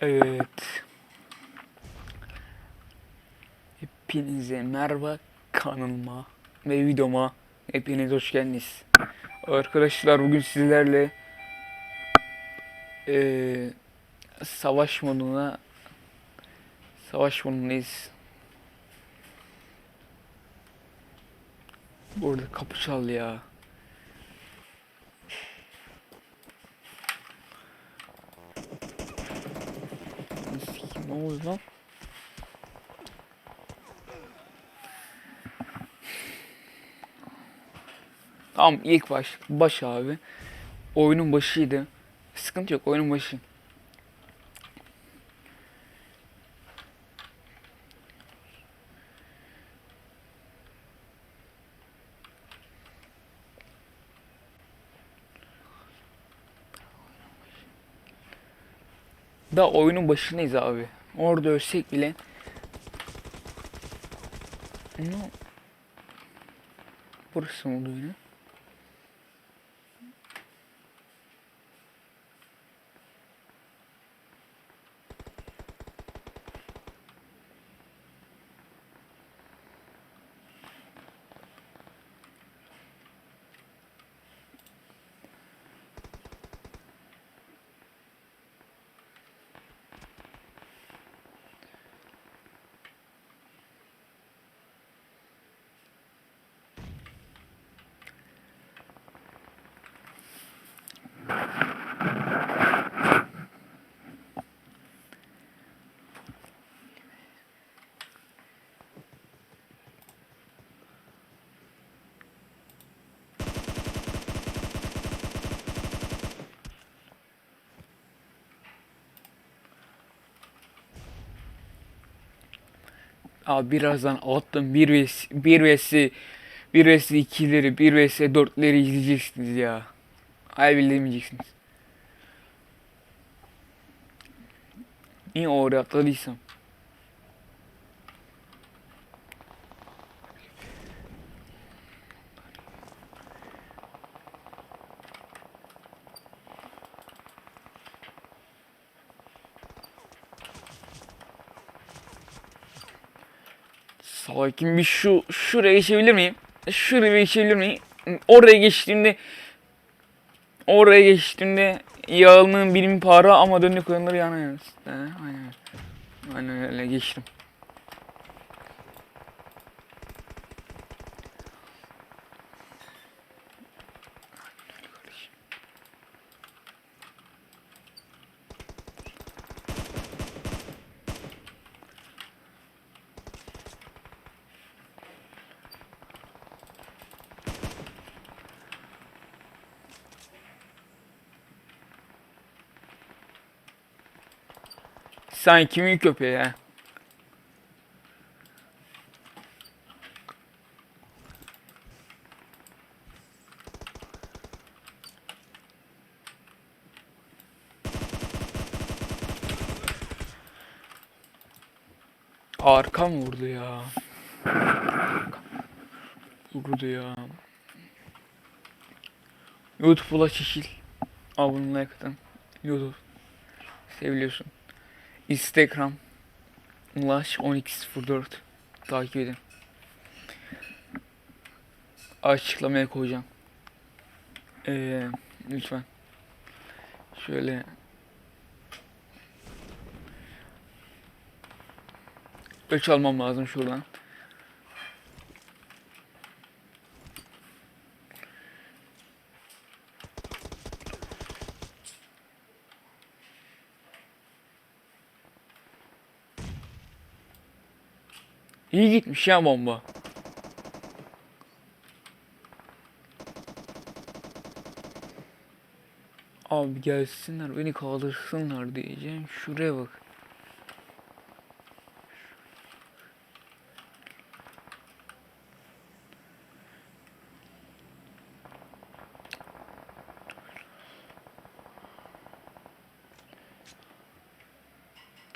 Evet. Hepinize merhaba kanalıma ve videoma hepiniz hoş geldiniz. Arkadaşlar bugün sizlerle eee, savaş moduna savaş modundayız. Burada kapı çal ya. Oluyor lan? Tamam ilk baş. Baş abi. Oyunun başıydı. Sıkıntı yok oyunun başı. Da oyunun başındayız abi. Orada ölsek bile. Ne? Burası mı oluyor Abi birazdan attım 1 vs 1 vs 1 vs 2'leri 1 vs 4'leri izleyeceksiniz ya. Ay bilemeyeceksiniz. Niye oraya atladıysam? Sakin bir şu şuraya geçebilir miyim? Şuraya geçebilir miyim? Oraya geçtiğimde oraya geçtiğimde yağının birim para ama dönük oyanları yanıyor. He, Aynen. Aynen öyle geçtim. Sen kimin köpeği ya? Arkam vurdu ya. Vurdu ya. YouTube ulaş yeşil. Abone atın. YouTube. Seviliyorsun. Instagram Ulaş 1204 takip edin. Açıklamaya koyacağım. Ee, lütfen. Şöyle Ölç almam lazım şuradan. İyi gitmiş ya bomba. Abi gelsinler beni kaldırsınlar diyeceğim. Şuraya bak.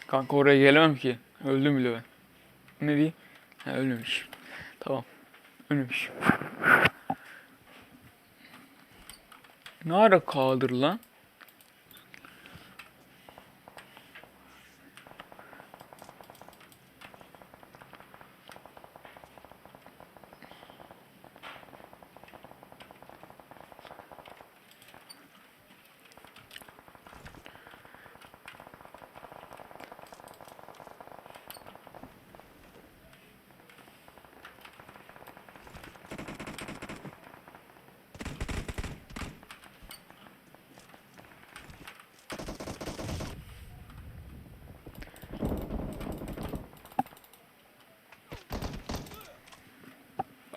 Kanka oraya gelemem ki. Öldüm bile ben. Ne diyeyim? Ha ölmemiş. Tamam. Ölmemiş. Ne ara kaldır lan?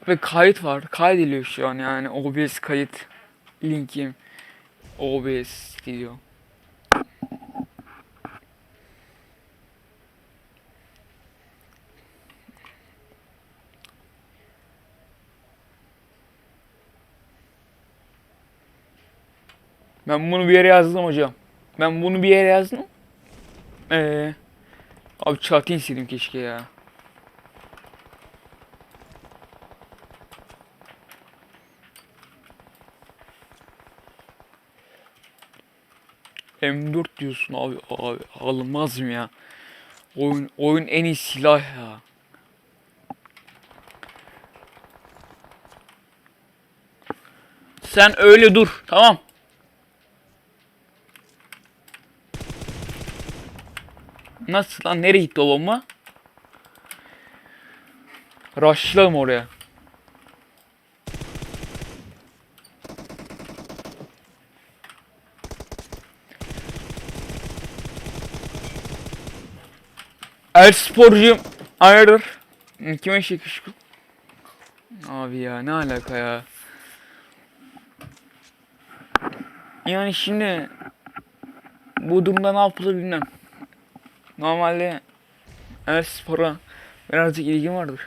Ve kayıt var. Kaydediliyor şu an yani. OBS kayıt. Linkim. OBS diyor. Ben bunu bir yere yazdım hocam. Ben bunu bir yere yazdım. Ee, abi chat'i istedim keşke ya. M4 diyorsun abi, abi alınmaz mı ya? Oyun oyun en iyi silah ya. Sen öyle dur, tamam? Nasıl lan? Nereye gitti o bomba? Rushlayalım oraya. El sporcuyum. Hayırdır? Kime şekişku? Abi ya ne alaka ya? Yani şimdi bu durumda ne yapılır bilmem. Normalde el spora birazcık ilgim vardır.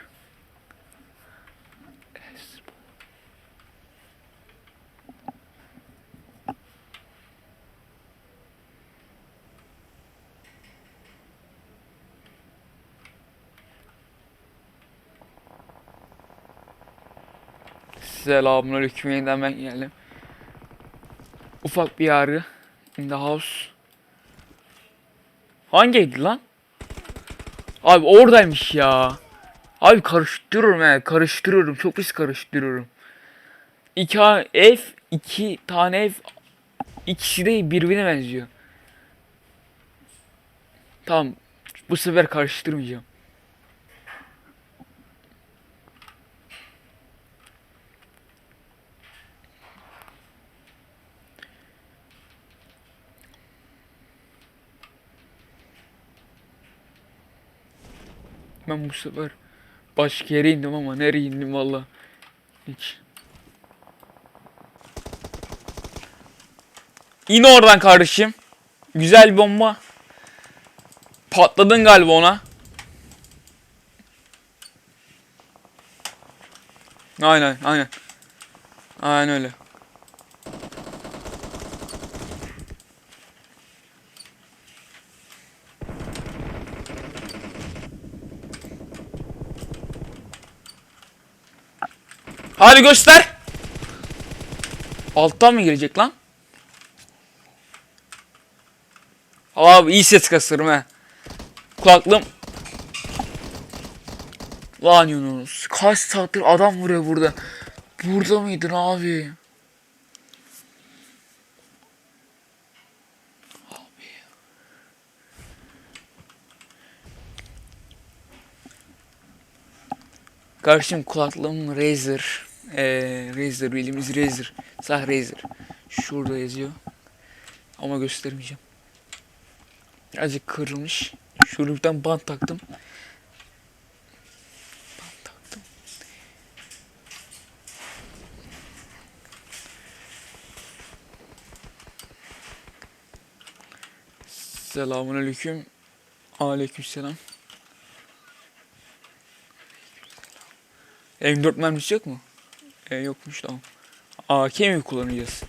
Selamünaleyküm yeniden ben geldim. Ufak bir yargı in the house. Hangiydi lan? Abi oradaymış ya. Abi karıştırıyorum he karıştırıyorum çok pis karıştırıyorum. İki ev iki tane ev ikisi de birbirine benziyor. Tamam bu sefer karıştırmayacağım. Ben bu sefer başka yere indim ama nereye indim valla. Hiç. İn oradan kardeşim. Güzel bomba. Patladın galiba ona. Aynen aynen. Aynen öyle. Hadi göster. Alttan mı gelecek lan? Abi iyi ses kasırım he. Kulaklığım. Lan Yunus. Kaç saattir adam vuruyor burada. Burada mıydın abi? Karşım kulaklığım Razer. Ee, Razer bildiğimiz Razer. Sah Razer. Şurada yazıyor. Ama göstermeyeceğim. Birazcık kırılmış. Şuradan bant taktım. Bant taktım. Selamun aleyküm. Aleyküm selam. M4 mermisi yok mu? E, yokmuş tamam. AK mi kullanacağız?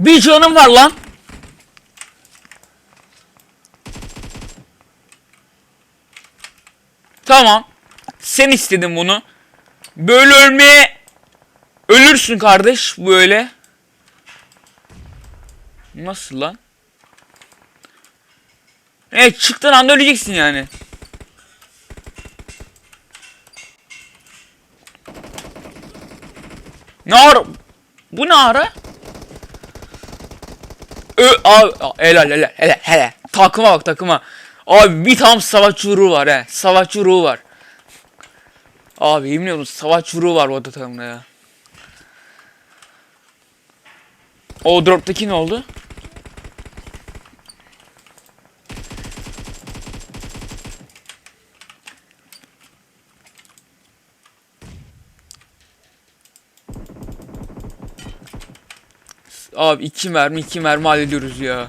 Bir canım var lan. Tamam. Sen istedin bunu. Böyle ölmeye ölürsün kardeş böyle. Nasıl lan? Evet çıktığın anda öleceksin yani. Ne ara? Bu ne ara? Ö abi helal helal helal helal. Takıma bak takıma. Abi bir tam savaşçı ruhu var he. Savaşçı ruhu var. Abi yemin ediyorum savaş vuruğu var bu takımda ya. O drop'taki ne oldu? Abi iki mermi iki mermi hallediyoruz ya.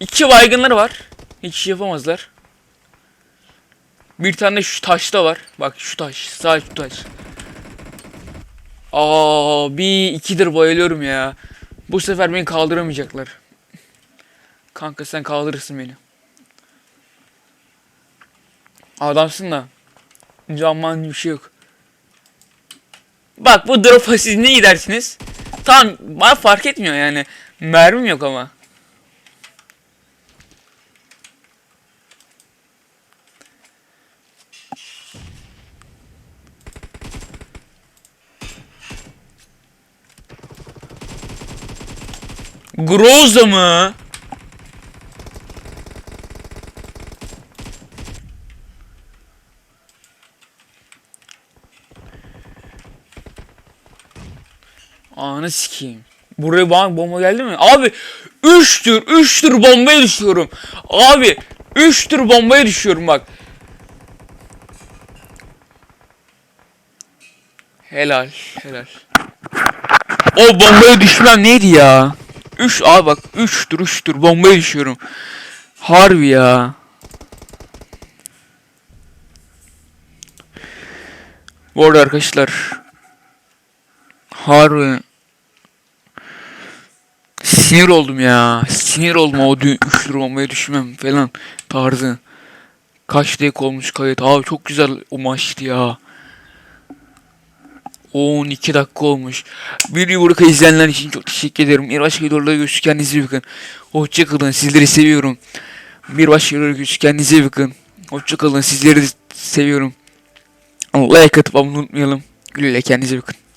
İki baygınları var. Hiç şey yapamazlar. Bir tane şu taşta var. Bak şu taş. Sağ şu taş. Aa bir ikidir bayılıyorum ya. Bu sefer beni kaldıramayacaklar. Kanka sen kaldırırsın beni. Adamsın da. Canman bir şey yok. Bak bu drop'a siz ne gidersiniz? Tamam bana fark etmiyor yani. Mermim yok ama. Groza mı? Anı sikeyim. Buraya bana bomba geldi mi? Abi 3 tür 3 tür bombaya düşüyorum. Abi 3 tür bombaya düşüyorum bak. Helal helal. O bombaya düşmem neydi ya? 3 abi bak 3 tür 3 tür bombaya düşüyorum. Harbi ya. Bu arada arkadaşlar Harbi Sinir oldum ya. Sinir oldum o dü- üç lira olmaya düşmem falan tarzı. Kaç dakika olmuş kayıt. Abi çok güzel o maçtı ya. 12 dakika olmuş. Bir yumruk izleyenler için çok teşekkür ederim. Bir başka videolarda görüşürüz. Kendinize iyi bakın. Hoşçakalın. Sizleri seviyorum. Bir başka videolarda görüşürüz. Kendinize iyi bakın. Hoşçakalın. Sizleri seviyorum. Like atıp abone unutmayalım. Güle kendinize bakın.